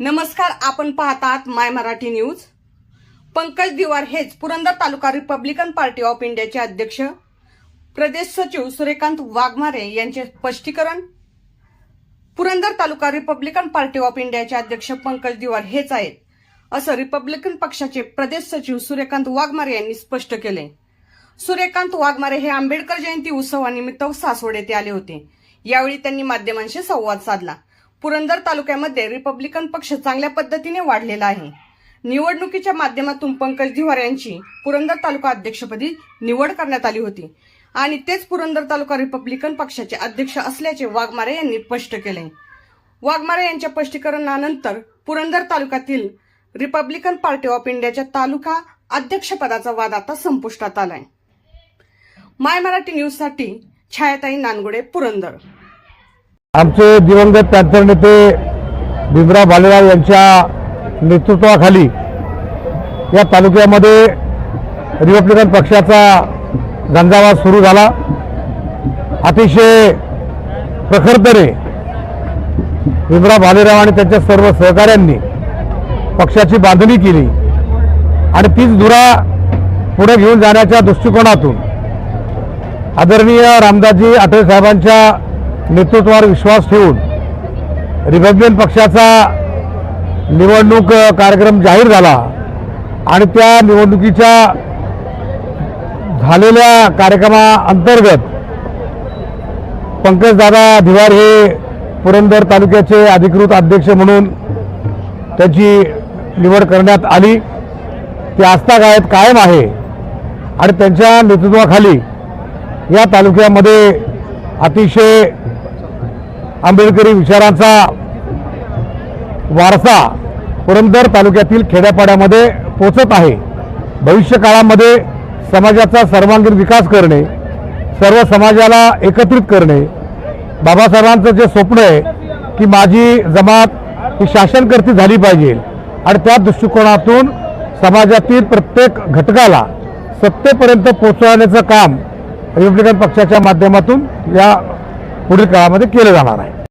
नमस्कार आपण पाहतात माय मराठी न्यूज. पंकज दिवार हेच Purandar taluka Republican party of इंडियाचे अध्यक्ष. प्रदेश सचिव सूर्यकांत वाघमारे यांचे स्पष्टीकरण. Purandar taluka Republican party of इंडियाचे अध्यक्ष पंकज दिवार हेच आहेत असं रिपब्लिकन पक्षाचे प्रदेश सचिव सूर्यकांत वाघमारे यांनी स्पष्ट केले. सूर्यकांत वाघमारे हे आंबेडकर जयंती उत्सवानिमित्त सासवड येथे आले होते. यावेळी त्यांनी माध्यमांशी संवाद साधला. पुरंदर तालुक्यामध्ये रिपब्लिकन पक्ष चांगल्या पद्धतीने वाढलेला आहे. निवडणुकीच्या माध्यमातून पंकज धिवार यांची पुरंदर तालुका अध्यक्षपदी निवड करण्यात आली होती. आणि तेच पुरंदर तालुका रिपब्लिकन पक्षाचे अध्यक्ष असल्याचे वाघमारे यांनी स्पष्ट केले. वाघमारे यांच्या स्पष्टीकरणानंतर पुरंदर तालुक्यातील रिपब्लिकन पार्टी ऑफ इंडियाच्या तालुका अध्यक्षपदाचा वाद आता संपुष्टात आलाय. माय मराठी न्यूजसाठी छायाताई नानगुडे पुरंदर. आमचे दिवंगत पॅन्थर नेते भीमराव भालेराव यांच्या नेतृत्वाखाली या तालुक्यामध्ये रिपब्लिकन पक्षाचा झंझावात सुरू झाला. अतिशय प्रखरतरे भीमराव भालेराव आणि त्यांच्या सर्व सहकाऱ्यांनी पक्षाची बांधणी केली आणि तीच धुरा पुढे घेऊन जाण्याच्या दृष्टिकोनातून आदरणीय रामदासजी आठवे साहेबांच्या नेतृत्वावर विश्वास ठेवून रिपब्लिकन पक्षाचा निवडणूक कार्यक्रम जाहीर झाला आणि त्या निवडणुकीच्या झालेल्या कार्यक्रमाअंतर्गत पंकजदादा धिवार हे पुरंदर तालुक्याचे अधिकृत अध्यक्ष म्हणून त्यांची निवड करण्यात आली. ती आस्थागायत कायम आहे आणि त्यांच्या नेतृत्वाखाली या तालुक्यामध्ये अतिशय आंबेडकरी विचारांचा वारसा पुरंदर तालुक्यातील खेड्यापाड्यामध्ये पोचत आहे. भविष्य काळामध्ये समाजाचा सर्वांगीण विकास करणे सर्व समाजाला एकत्रित करणे बाबासाहेबांचं जे स्वप्न आहे की माझी जमात ही शासनकर्ती झाली पाहिजे आणि त्या दृष्टिकोनातून समाजातील प्रत्येक घटकाला सत्तेपर्यंत पोचवण्याचं काम रिपब्लिकन पक्षाच्या माध्यमातून या पुढील काळामध्ये केलं जाणार आहे.